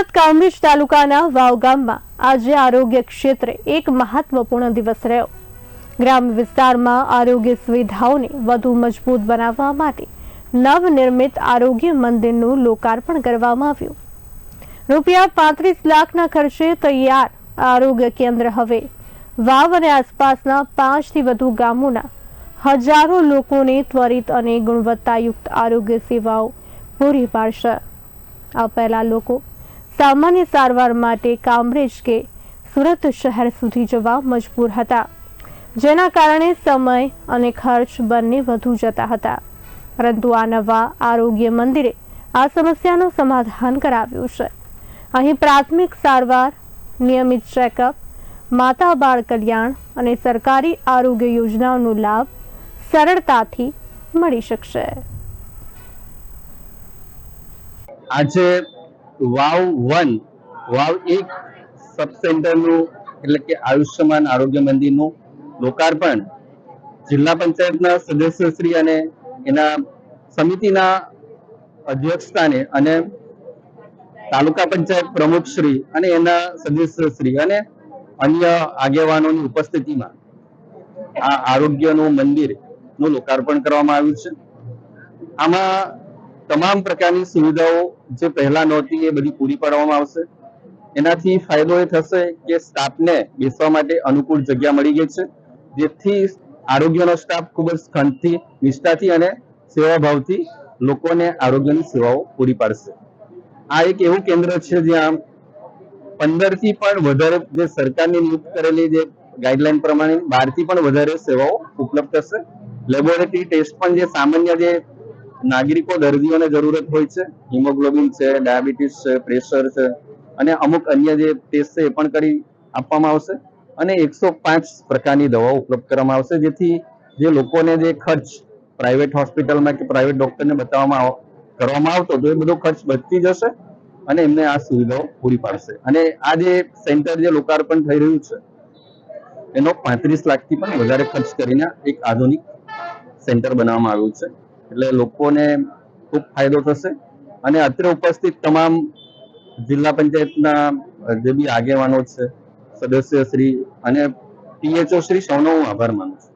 સુરત કામરેજ તાલુકાના વાવ ગામમાં આજે આરોગ્ય ક્ષેત્રે એક મહત્વપૂર્ણ દિવસ રહ્યો. ગ્રામ્ય વિસ્તારમાં આરોગ્ય સુવિધાઓને વધુ મજબૂત બનાવવા માટે નવનિર્મિત આરોગ્ય મંદિરનું લોકાર્પણ કરવામાં આવ્યું. રૂપિયા પાંત્રીસ લાખના ખર્ચે તૈયાર આરોગ્ય કેન્દ્ર હવે. વાવ અને આસપાસના પાંચથી વધુ ગામોના હજારો લોકોને ત્વરિત અને ગુણવત્તાયુક્ત આરોગ્ય સેવાઓ પૂરી પાડશે. આ પહેલા લોકો સામાન્ય સારવાર માટે કામરેજ કે સુરત શહેર સુધી જવા મજબૂર હતા, જેના કારણે સમય અને ખર્ચ બંને વધુ જતા હતા. પરંતુ આ નવા આરોગ્ય મંદિરે આ સમસ્યાનું સમાધાન કરાવ્યું છે. અહીં પ્રાથમિક સારવાર, નિયમિત ચેકઅપ, માતા બાળ કલ્યાણ અને સરકારી આરોગ્ય યોજનાઓનો લાભ સરળતાથી મળી શકશે. આજે વાવ વન, વાવ એક સબ સેન્ટરનું એટલે કે આયુષ્યમાન આરોગ્ય મંદિરનું લોકાર્પણ જિલ્લા પંચાયતના સદસ્યશ્રી અને એના સમિતિના અધ્યક્ષસ્થાને અને તાલુકા પંચાયત પ્રમુખશ્રી અને એના સદસ્યશ્રી અને અન્ય આગેવાનોની ઉપસ્થિતિમાં આ આરોગ્યનું મંદિરનું લોકાર્પણ કરવામાં આવ્યું છે. આમાં તમામ પ્રકારની સુવિધાઓ જે પહેલા નહોતી, એ બધી પૂરી પાડવામાં આવશે. એનાથી ફાયદો એ થશે કે સ્ટાફને બેસવા માટે અનુકૂળ જગ્યા મળી ગઈ છે, જેથી આરોગ્યનો સ્ટાફ ખૂબ જ ખંડથી નિષ્ઠાથી અને સેવાભાવથી લોકોને આરોગ્યની સેવાઓ પૂરી પાડશે. આ એક એવું કેન્દ્ર છે જ્યાં પંદરથી પણ વધારે જે સરકારની નિયુક્ત કરેલી જે ગાઈડલાઈન પ્રમાણે બહારથી પણ વધારે સેવાઓ ઉપલબ્ધ થશે. લેબોરેટરી ટેસ્ટ પણ જે સામાન્ય જે નાગરિકો દર્દીઓને જરૂરત હોય છે. હિમોગ્લોબિન છે, ડાયાબિટીસ છે, પ્રેશર છે અને અમુક અન્ય જે ટેસ્ટ છે એ પણ કરી આપવામાં આવશે. અને એકસો પાંચ પ્રકારની દવાઓ ઉપલબ્ધ કરવામાં આવશે. જેથી જે લોકોને જે ખર્ચ પ્રાઇવેટ હોસ્પિટલમાં કે પ્રાઇવેટ ડોક્ટરને બતાવવામાં કરવામાં આવતો તો એ બધો ખર્ચ બચતી જશે અને એમને આ સુવિધાઓ પૂરી પાડશે. અને આ જે સેન્ટર જે લોકાર્પણ થઈ રહ્યું છે, એનો પાંત્રીસ લાખથી પણ વધારે ખર્ચ કરીને એક આધુનિક સેન્ટર બનાવવામાં આવ્યું છે. એટલે લોકોને ખૂબ ફાયદો થશે. અને અત્રે ઉપસ્થિત તમામ જિલ્લા પંચાયતના જે બી આગેવાનો છે, સદસ્ય શ્રી અને પીએચઓ શ્રી સૌનો હું આભાર માનું છું.